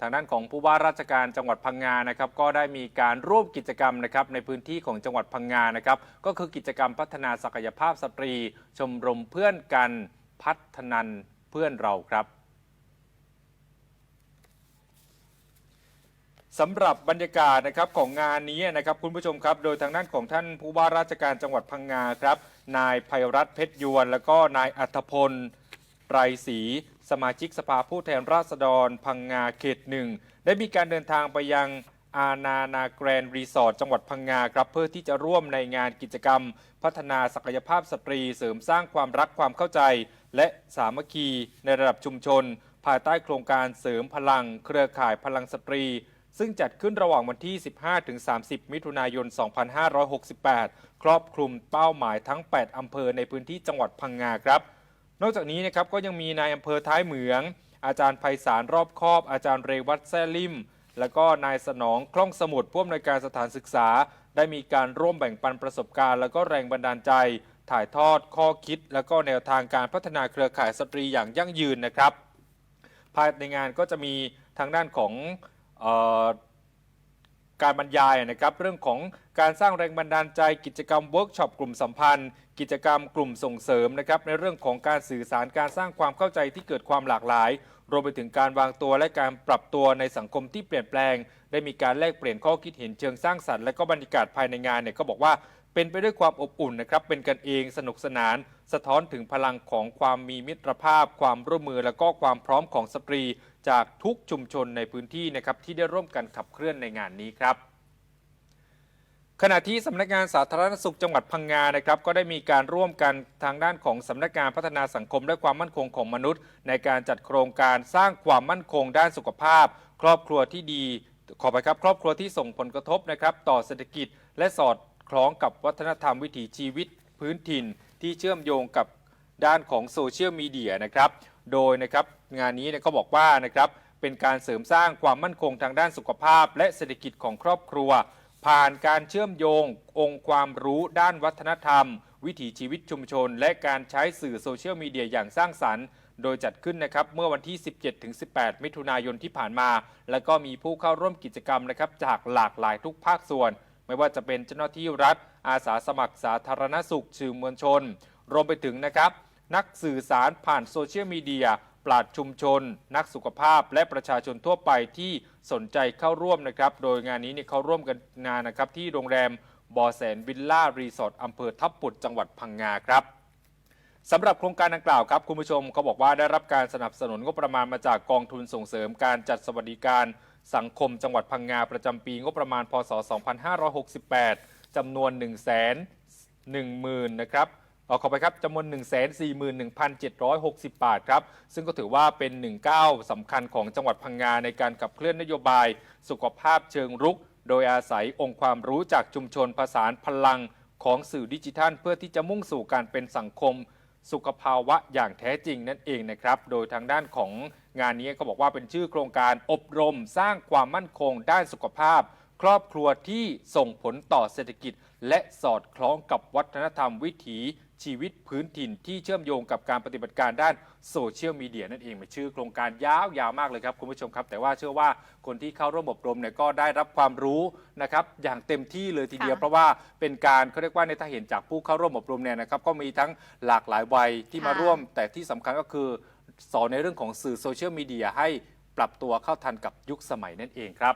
ทางด้านของผู้ว่าราชการจังหวัดพังงานะครับก็ได้มีการร่วมกิจกรรมนะครับในพื้นที่ของจังหวัดพังงานะครับก็คือกิจกรรมพัฒนาศักยภาพสตรี ชมรมเพื่อนกันพัฒนันเพื่อนเราครับสำหรับบรรยากาศนะครับของงานนี้นะครับคุณผู้ชมครับ โดยทางด้านของท่านผู้ว่าราชการจังหวัดพังงาครับ นายภัยรัตน์เพชรยวน แล้วก็นายอัธพลไรศรี สมาชิกสภาผู้แทนราษฎร พังงาเขตหนึ่งได้มีการเดินทางไปยังอาณานาแกรนรีสอร์ทจังหวัดพังงาครับเพื่อที่จะร่วมในงานกิจกรรม พัฒนาศักยภาพสตรีเสริมสร้างความรักความเข้าใจ และสามัคคีในระดับชุมชน ภายใต้โครงการเสริมพลัง เครือข่ายพลังสตรี ซึ่งจัดขึ้นระหว่างวันที่ 15-30 มิถุนายน 2568 ครอบคลุมเป้าหมายทั้ง 8 อำเภอในพื้นที่จังหวัดพังงาครับ นอกจากนี้นะครับก็ยังมีนายอำเภอท้ายเหมือง อาจารย์ไพศาลรอบคอบ อาจารย์เรวัตแซ่ลิม และก็นายสนองคล่องสมุทรผู้อำนวยการสถานศึกษา ได้มีการร่วมแบ่งปันประสบการณ์ และก็แรงบันดาลใจ ถ่ายทอดข้อคิด และก็แนวทางการพัฒนาเครือข่ายสตรีอย่างยั่งยืนนะครับ ภายในงานก็จะมีทางด้านของ การบรรยายนะครับเรื่องของการสร้างแรงบันดาลใจกิจกรรมเวิร์กช็อปกลุ่มสัมพันธ์ กิจกรรมกลุ่มส่งเสริมนะครับในเรื่องของการสื่อสารการสร้างความเข้าใจที่เกิดความหลากหลาย รวมไปถึงการวางตัวและการปรับตัวในสังคมที่เปลี่ยนแปลง ได้มีการแลกเปลี่ยนข้อคิดเห็นเชิงสร้างสรรค์และก็บรรยากาศภายในงานเนี่ยก็บอกว่า เป็นไปด้วยความอบอุ่นนะครับ เป็นกันเองสนุกสนาน สะท้อนถึงพลังของความมีมิตรภาพ ความร่วมมือและก็ความพร้อมของสตรี จากทุกชุมชนในพื้นที่นะครับที่ได้ร่วมกันขับเคลื่อนในงานนี้ครับขณะที่สำนักงานสาธารณสุขจังหวัดพังงานะครับก็ได้มีการร่วมกันทางด้านของสำนักงานพัฒนาสังคมและความมั่นคงของมนุษย์ ในการจัดโครงการสร้างความมั่นคงด้านสุขภาพ ครอบครัวที่ดี ขอไปครับ ครอบครัวที่ส่งผลกระทบนะครับต่อเศรษฐกิจและสอด ล้องกับวัฒนธรรมวิถีชีวิตพื้นถิ่นที่เชื่อมโยงกับด้านของโซเชียลมีเดียนะครับ โดยนะครับงานนี้เนี่ยเขาบอกว่านะครับเป็นการเสริมสร้างความมั่นคงทางด้านสุขภาพ และเศรษฐกิจของครอบครัว ผ่านการเชื่อมโยง องค์ความรู้ด้านวัฒนธรรม วิถีชีวิตชุมชน และการใช้สื่อโซเชียลมีเดียอย่างสร้างสรรค์โดยจัดขึ้นนะครับเมื่อวันที่ 17-18 มิถุนายนที่ผ่านมา และก็มีผู้เข้าร่วมกิจกรรมนะครับจากหลากหลายทุกภาคส่วน ไม่ว่าจะเป็นเจ้าหน้าที่รัฐ อาสาสมัครสาธารณสุขสื่อมวลชน รวมไปถึงนะครับ นักสื่อสารผ่านโซเชียลมีเดียปราดชุมชน นักสุขภาพและประชาชนทั่วไปที่สนใจเข้าร่วมนะครับ โดยงานนี้เนี่ยเขาร่วมกันงานนะครับ ที่โรงแรมบอแสนวิลล่ารีสอร์ทอำเภอทับปุดจังหวัดพังงาครับสำหรับโครงการดังกล่าวครับ คุณผู้ชมเขาบอกว่าได้รับการสนับสนุนงบประมาณมาจากกองทุนส่งเสริมการจัดสวัสดิการ สังคมจังหวัดพังงาประจำปีงบประมาณพศ 2568จำนวน 1 1 0 0 0 0นะครับเออขอไปครับจำนวน 1 4 1 760 บาทครับ ซึ่งก็ถือว่าเป็นหนึ่งก้าวสำคัญของจังหวัดพังงาในการขับเคลื่อนนโยบาย สุขภาพเชิงรุก โดยอาศัยองค์ความรู้จากชุมชนผสานพลังของสื่อดิจิทัล เพื่อที่จะมุ่งสู่การเป็นสังคม สุขภาวะอย่างแท้จริงนั่นเองนะครับ โดยทางด้านของงานนี้เขาบอกว่าเป็นชื่อโครงการอบรมสร้างความมั่นคงด้านสุขภาพ ครอบครัวที่ส่งผลต่อเศรษฐกิจ และสอดคล้องกับวัฒนธรรมวิถีชีวิตพื้นถิ่นที่เชื่อมโยงกับการปฏิบัติการด้านโซเชียลมีเดียนั่นเองเป็นชื่อโครงการยาวๆมากเลยครับคุณผู้ชมครับ แต่ว่าเชื่อว่าคนที่เข้าร่วมอบรมเนี่ยก็ได้รับความรู้นะครับอย่างเต็มที่เลยทีเดียว ค่ะเพราะว่าเป็นการเขาเรียกว่าในยถ้าเห็นจากผู้เข้าร่วมอบรมเนี่ยนะครับก็มีทั้งหลากหลายวัยที่มาค่ะ ร่วม แต่ที่สำคัญก็คือ สอนในเรื่องของสื่อโซเชียลมีเดียให้ปรับตัวเข้าทันกับยุคสมัยนั่นเองครับ